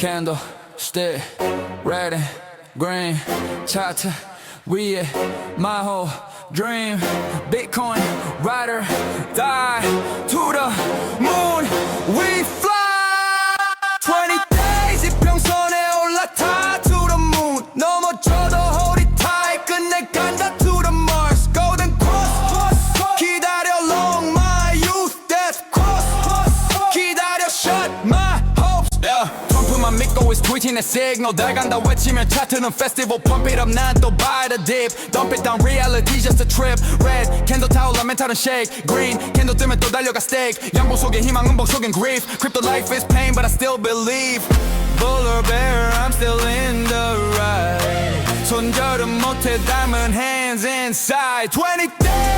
candle stick red and green 차트 위에 my whole dream bitcoin rider die to the 펌프만 믿고 is tweeting a signal 달 간다 외치면 차트는 festival pump it up 난 또 buy the dip dump it down reality just a trip red candle 타올라 멘탈은 shake green candle 뜨면 또 달려가 stake 양보 속에 희망 음봉 속엔 grief crypto life is pain but I still believe bull or bear I'm still in the ride 손절은 못해 담은 hands inside 20 days